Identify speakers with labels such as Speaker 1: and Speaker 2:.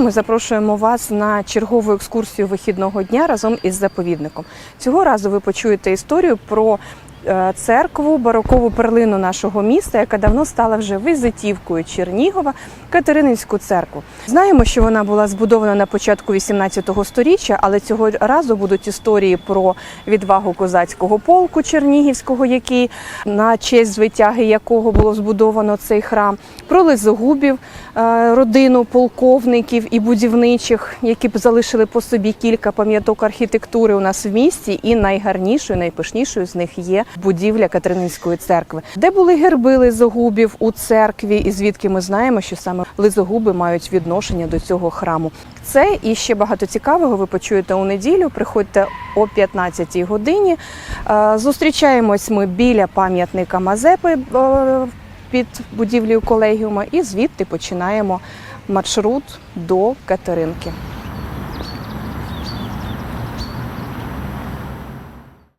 Speaker 1: Ми запрошуємо вас на чергову екскурсію вихідного дня разом із заповідником. Цього разу ви почуєте історію про церкву, барокову перлину нашого міста, яка давно стала вже візитівкою Чернігова, Катерининську церкву. Знаємо, що вона була збудована на початку 18 століття, але цього разу будуть історії про відвагу козацького полку Чернігівського, який на честь звитяги якого було збудовано цей храм, про лизогубів, е, родину полковників і будівничих, які б залишили по собі кілька пам'яток архітектури у нас в місті. І найгарнішою, найпишнішою з них є будівля Катерининської церкви, де були герби лизогубів у церкві, і звідки ми знаємо, що саме лизогуби мають відношення до цього храму. Це і ще багато цікавого ви почуєте у неділю. Приходьте о 15-й годині. Е, Зустрічаємось ми біля пам'ятника Мазепи е, під будівлею колегіума, і звідти починаємо маршрут до Катеринки.